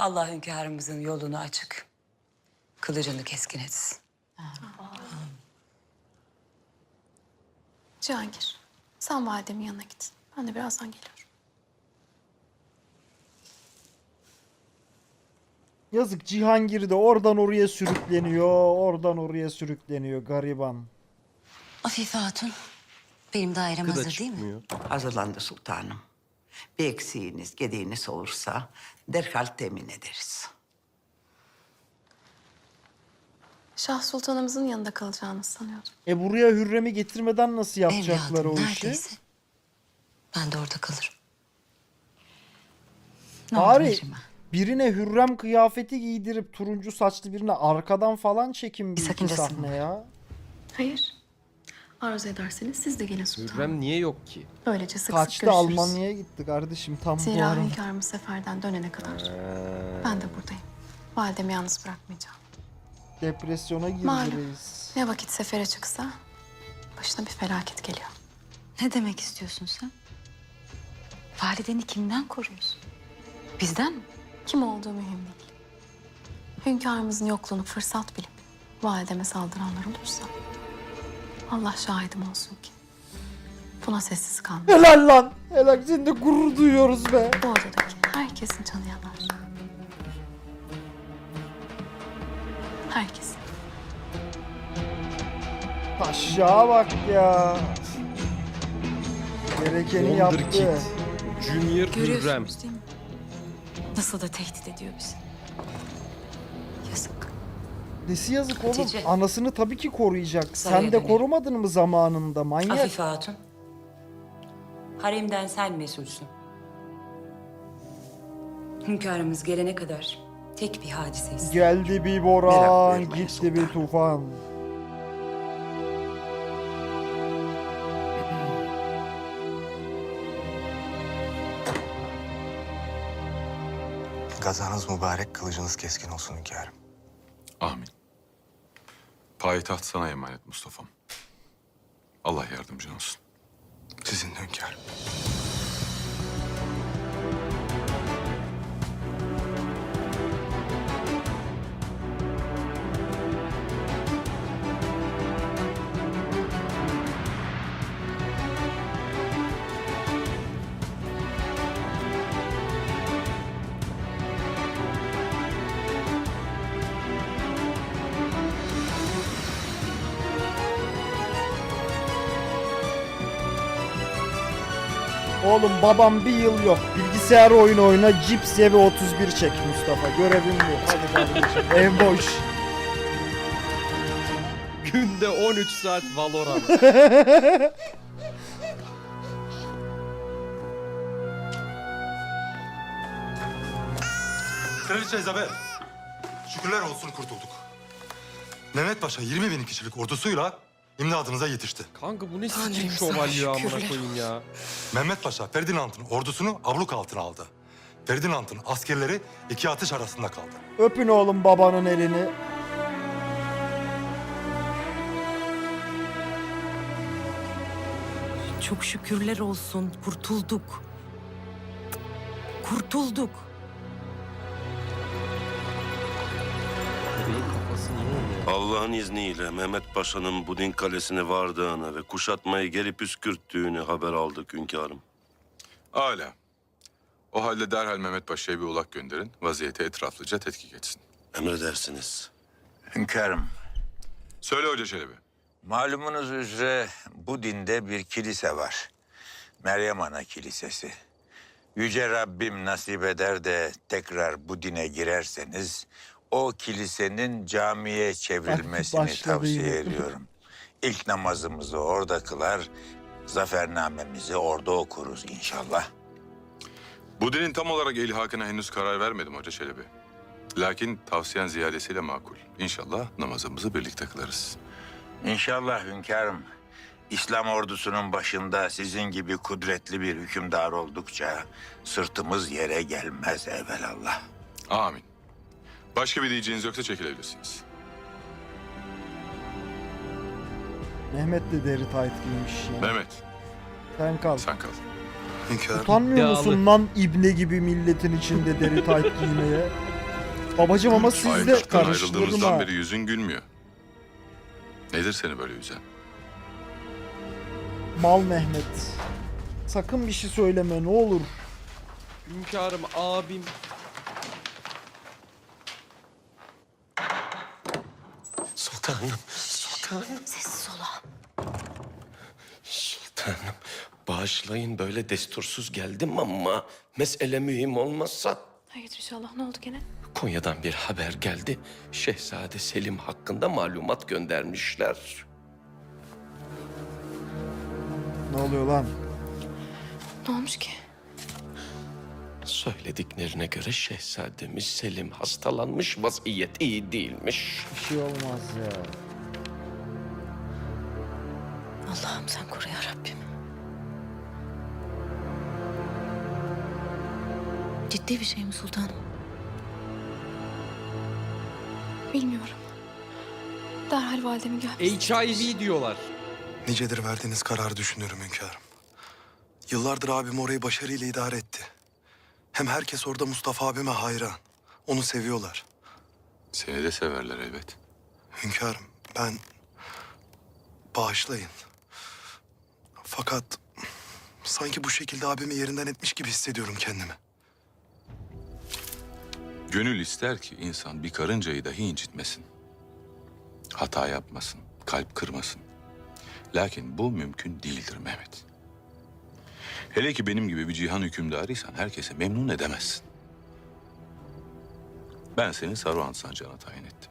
Allah hünkârımızın yolunu açık. Kılıcını keskin etsin. Cihangir, sen validemin yanına git. Ben de birazdan geliyorum. Yazık Cihangir de oradan oraya sürükleniyor, oradan oraya sürükleniyor gariban. Afife Hatun, benim dairem hazır değil mi? Hazırlandı sultanım. Bir eksiğiniz, gediğiniz olursa derhal temin ederiz. Şah Sultanımızın yanında kalacağını sanıyordum. E buraya Hürrem'i getirmeden nasıl yapacaklar Evladım o işi? neredeyse. Ben de orada kalırım. Ne oldu Bari birine Hürrem kıyafeti giydirip turuncu saçlı birine arkadan falan çekin bir Bir iki sakıncası mı sahne var? ya. Hayır. Arzu ederseniz siz de gelin sultanım. Hürrem niye yok ki? Böylece sık sık Kaçtı görüşürüz. Almanya'ya gitti kardeşim tam bu Zira ara. hünkârımız seferden dönene kadar ben de buradayım. Validemi yalnız bırakmayacağım. Depresyona girdi Malum. reis. Ne vakit sefere çıksa başına bir felaket geliyor. Ne demek istiyorsun sen? Valideni kimden koruyorsun? Bizden mi? Kim olduğu mühim değil. Hünkârımızın yokluğunu fırsat bilip valideme saldıranlar olursa Allah şahidim olsun ki buna sessiz kalmam. Helal lan. Helal seni de gurur duyuyoruz be. Bu odadaki herkesin canı yanar. Herkesin. Aşağı bak ya. Gerekeni yaptı. Wonderkid. Junior Hürrem. Görüyorsunuz değil mi? Nasıl da tehdit ediyor bizi. Yazık. Nesi yazık oğlum. Hatice. Anasını tabii ki koruyacak. Saraya Sen de dönelim. korumadın mı zamanında manyak? Afife Hatun. Haremden sen mesulsün. Hünkârımız gelene kadar tek bir hadiseyiz. Geldi bir Merak boran, buyurmayın gitti bir sultanım. tufan. Gazanız mübarek, kılıcınız keskin olsun hünkârım. Amin. Payitaht sana emanet Mustafa'm. Allah yardımcın olsun. Sizin hünkârım. Oğlum babam bir yıl yok. Bilgisayar oyunu oyna, cips ye ve 31 çek Mustafa. Görevim bu. Hadi kardeşim. Ev boş. Günde 13 saat Valorant. Kraliçe Isabel, şükürler olsun kurtulduk. Mehmet Paşa 20 bin kişilik ordusuyla imdadınıza yetişti. Kanka bu ne sikik şövalye amına koyayım ya. Mehmet Paşa Ferdinand'ın ordusunu abluk altına aldı. Ferdinand'ın askerleri iki atış arasında kaldı. Öpün oğlum babanın elini. Çok şükürler olsun. Kurtulduk. Kurtulduk. Allah'ın izniyle Mehmet Paşa'nın Budin Kalesi'ne vardığını ve kuşatmayı geri püskürttüğünü haber aldık hünkârım. Âlâ. O halde derhal Mehmet Paşa'ya bir ulak gönderin. Vaziyeti etraflıca tetkik etsin. Emredersiniz. Hünkârım, Söyle Hoca Çelebi. malumunuz üzere bu dinde bir kilise var. Meryem Ana Kilisesi. Yüce Rabbim nasip eder de tekrar bu dine girerseniz o kilisenin camiye çevrilmesini tavsiye ediyorum. İlk namazımızı orada kılar, zafernamemizi orada okuruz inşallah. Bu dinin tam olarak ilhakına henüz karar vermedim Hoca Çelebi. Lakin tavsiyen ziyadesiyle makul. İnşallah namazımızı birlikte kılarız. İnşallah hünkârım. İslam ordusunun başında sizin gibi kudretli bir hükümdar oldukça sırtımız yere gelmez evvelallah. Amin. Başka bir diyeceğiniz yoksa çekilebilirsiniz. Mehmet de deri tayt giymiş ya. Mehmet, Sen kal. sen kal. Hünkârım. Utanmıyor İddialı. musun lan ibne gibi milletin içinde deri tayt giymeye? Babacım ama siz de kuştan karıştırma. ayrıldığımızdan beri yüzün gülmüyor. Nedir seni böyle üzen? Mal Mehmet. Sakın bir şey söyleme ne olur. Hünkârım abim. Sultanım, sultanım. Sessiz ola. Sultanım, bağışlayın böyle destursuz geldim ama mesele mühim olmazsa Hayır inşallah ne oldu gene? Konya'dan bir haber geldi. Şehzade Selim hakkında malumat göndermişler. Ne oluyor lan? Ne olmuş ki? Söylediklerine göre şehzademiz Selim hastalanmış, vaziyet iyi değilmiş. Bir şey olmaz ya. Allah'ım sen koru ya Rabbim. Ciddi bir şey mi sultanım? Bilmiyorum. Derhal validemi gel. HIV diyorlar. Nicedir verdiğiniz kararı düşünüyorum hünkârım. Yıllardır abim orayı başarıyla idare etti. Hem herkes orada Mustafa abime hayran. Onu seviyorlar. Seni de severler elbet. Hünkârım ben... Bağışlayın. Fakat sanki bu şekilde abimi yerinden etmiş gibi hissediyorum kendimi. Gönül ister ki insan bir karıncayı dahi incitmesin. Hata yapmasın, kalp kırmasın. Lakin bu mümkün değildir Mehmet. Hele ki benim gibi bir cihan hükümdarıysan herkese memnun edemezsin. Ben seni Saruhan Sancağı'na tayin ettim.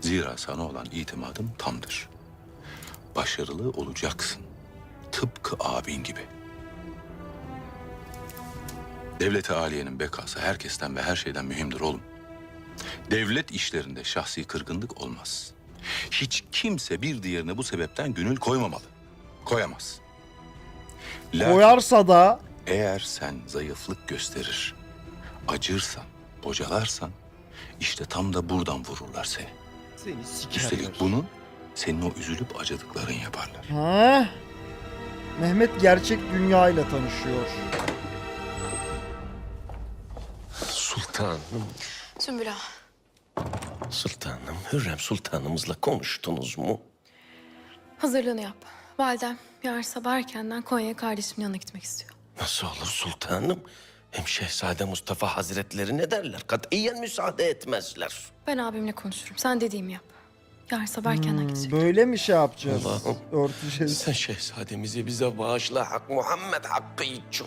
Zira sana olan itimadım tamdır. Başarılı olacaksın. Tıpkı abin gibi. Devlet-i aliyenin bekası herkesten ve her şeyden mühimdir oğlum. Devlet işlerinde şahsi kırgınlık olmaz. Hiç kimse bir diğerine bu sebepten gönül koymamalı. Koyamaz. Lakin Koyarsa da eğer sen zayıflık gösterir, acırsan, bocalarsan işte tam da buradan vururlar seni. Seni sikerler. Üstelik bunu senin o üzülüp acıdıkların yaparlar. ha? Mehmet gerçek dünya ile tanışıyor. Sultanım, Sümbül ağa. sultanım, Hürrem sultanımızla konuştunuz mu? Hazırlığını yap. Validem yarın sabah erkenden Konya'ya kardeşimin yanına gitmek istiyor. Nasıl olur sultanım? Hem Şehzade Mustafa Hazretleri ne derler? Katiyen müsaade etmezler. Ben abimle konuşurum. Sen dediğimi yap. Yarın sabah erkenden Hmm, gidecek. böyle mi şey yapacağız? Allah'ım. Örteceğiz. Sen şehzademizi bize bağışla Hak Muhammed hakkı için.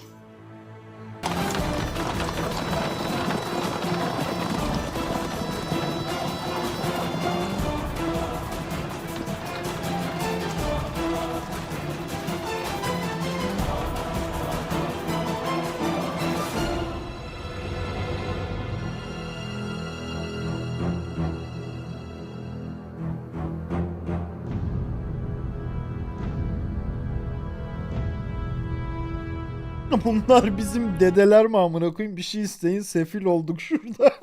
Bunlar bizim dedeler mi amına koyayım? Bir şey isteyin sefil olduk şurada.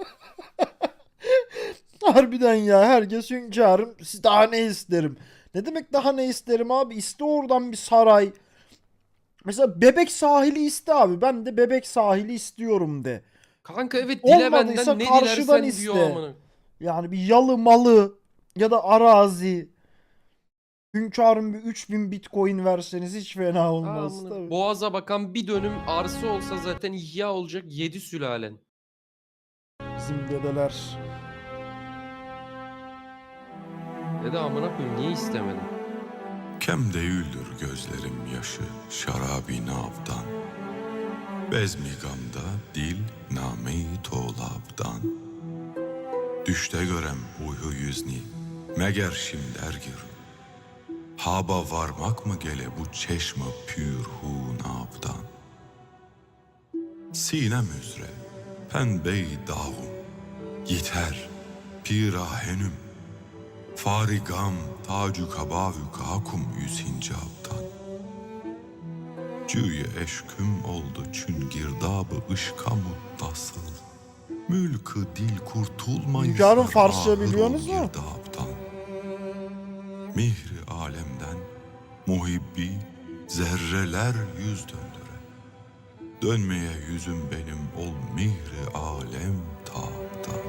Harbiden ya herkes hünkârım. Siz daha ne isterim? Ne demek daha ne isterim abi? İste oradan bir saray. Mesela bebek sahili iste abi. Ben de bebek sahili istiyorum de. Kanka evet dile Olmadıysa benden ne karşıdan dilersen diyor iste. amına. Yani bir yalı malı ya da arazi. Hünkârım bir 3000 bitcoin verseniz hiç fena olmaz. Amına. tabii. Boğaza bakan bir dönüm arsa olsa zaten ihya olacak yedi sülalen. Bizim dedeler. Dede amına koyayım niye istemedin? Kem değildir gözlerim yaşı şarabi navdan. Bezmi gamda dil name-i tolabdan. Düşte görem huyhu yüzni meger şimdergir. Haba varmak mı gele bu çeşme pür hu navdan. Sinem üzre pembe-i dağım yeter pirahenüm. Farigam tacu kabavü kakum yüz hincaptan. Cüye eşküm oldu çün girdabı ışka muttasıl. Mülkü dil kurtulmayı Hünkârım zar Farsça biliyorsunuz mu? Mihri alemden muhibbi zerreler yüz döndüre. Dönmeye yüzüm benim ol mihri alem taptan.